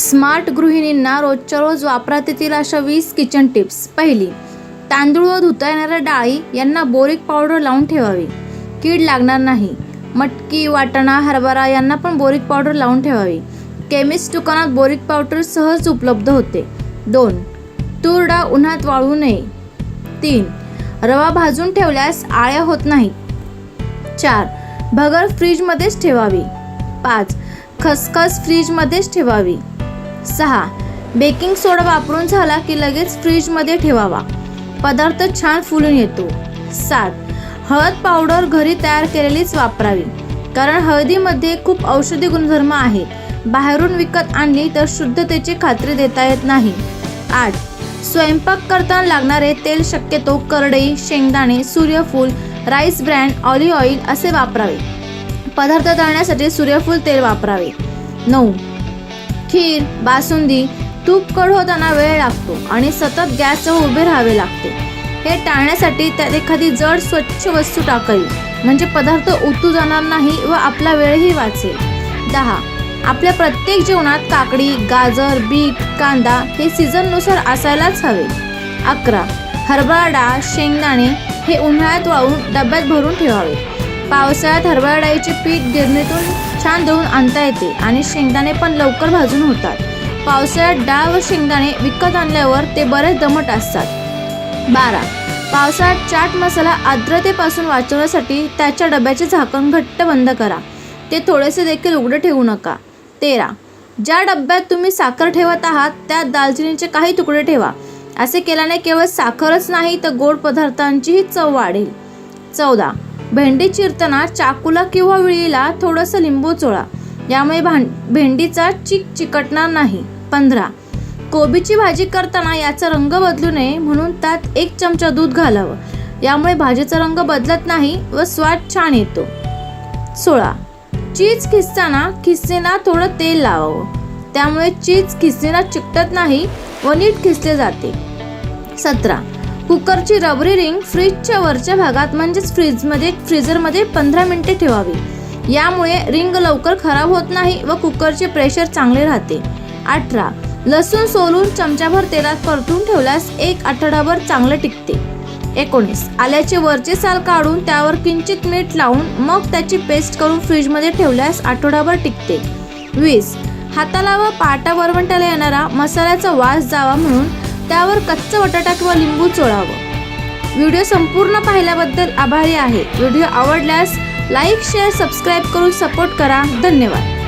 Smart गृहिणींना रोजच्या रोज वापरात येतील अशा वीस किचन टिप्स. पहिली तांदूळ व धुता येणाऱ्या डाळी यांना बोरिक पावडर लावून ठेवावी. कीड लागणार नाही. मटकी वाटाणा हरभरा यांना पण बोरिक पावडर लावून ठेवावी. केमिस्ट दुकानात बोरिक पावडर सहज उपलब्ध होते. दोन तूर डाळ उन्हात वाळू नये. तीन रवा भाजून ठेवल्यास आळ्या होत नाही. चार भगर फ्रीजमध्येच ठेवावी. पाच खसखस फ्रीजमध्येच ठेवावी. सहा. बेकिंग सोडा वापरून झाला की लगेच फ्रीजमध्ये ठेवावा. पदार्थ छान फुलून येतो. सात. हळद पावडर घरी तयार केलेलीच वापरावी. कारण हळदीमध्ये खूप औषधी गुणधर्म आहेत. बाहेरून विकत आणली तर शुद्धतेची खात्री देता येत नाही. आठ. स्वयंपाक करताना लागणारे तेल शक्यतो करडई शेंगदाणे सूर्यफूल राईस ब्रँड ऑलिव्ह ऑइल असे वापरावे. पदार्थ तळण्यासाठी सूर्यफूल तेल वापरावे. नऊ. खीर बासुंदी तूप कढवताना होताना वेळ लागतो आणि सतत गॅसजवळ उभे राहावे लागते. हे टाळण्यासाठी त्यात एखादी जड स्वच्छ वस्तू टाकावी. म्हणजे पदार्थ उतू जाणार नाही व आपला वेळही वाचेल. दहा. आपल्या प्रत्येक जेवणात काकडी गाजर बीट कांदा हे सीझननुसार असायलाच हवे. अकरा. हरभरा डाळ शेंगदाणे हे उन्हाळ्यात वाळून डब्यात भरून ठेवावे. पावसाळ्यात हरभरा डाळीचे पीठ गिरणीतून छान दळून आणता येते आणि शेंगदाणे पण लवकर भाजून होतात. पावसाळ्यात डाळ व शेंगदाणे विकत आणल्यावर ते बरेच दमट असतात. बारा. पावसाळ्यात चाट मसाला आर्द्रतेपासून वाचवण्यासाठी त्याच्या डब्याचे झाकण घट्ट बंद करा. ते थोडेसे देखील उघडे ठेवू नका. तेरा. ज्या डब्यात तुम्ही साखर ठेवत आहात त्यात दालचिनीचे काही तुकडे ठेवा. असे केल्याने केवळ साखरच नाही तर गोड पदार्थांचीही चव वाढेल. चौदा. भेंडी चिरताना चाकूला किंवा विळीला थोडंसं लिंबू चोळा. यामुळे भां भेंडीचा चिक चिकटणार नाही. पंधरा. कोबीची भाजी करताना याचा रंग बदलू नये म्हणून त्यात एक चमचा दूध घालावं. यामुळे भाजीचा रंग बदलत नाही व स्वाद छान येतो. सोळा. चीज खिसताना खिसणीला थोडं तेल लावावं. त्यामुळे चीज खिसणीला चिकटत नाही व नीट खिसले जाते. सतरा. कुकरची रबरी रिंग फ्रीजच्या वरच्या भागात म्हणजेच फ्रीजमध्ये फ्रीजरमध्ये पंधरा मिनिटे ठेवावी. यामुळे रिंग लवकर खराब होत नाही व कुकरचे प्रेशर चांगले राहते. अठरा. लसूण सोलून चमचाभर तेलात परतून ठेवल्यास एक आठवडाभर चांगले टिकते. एकोणीस. आल्याचे वरचे साल काढून त्यावर किंचित मीठ लावून मग त्याची पेस्ट करून फ्रीजमध्ये ठेवल्यास आठवडाभर टिकते. वीस. हाताला व पाटा वरवंटाला येणारा मसाल्याचा वास जावा म्हणून त्यावर कच्चा बटाटा किंवा लिंबू चोळावं. व्हिडिओ संपूर्ण पाहिल्याबद्दल आभारी आहे. व्हिडिओ आवडल्यास लाईक शेअर सबस्क्राईब करून सपोर्ट करा. धन्यवाद.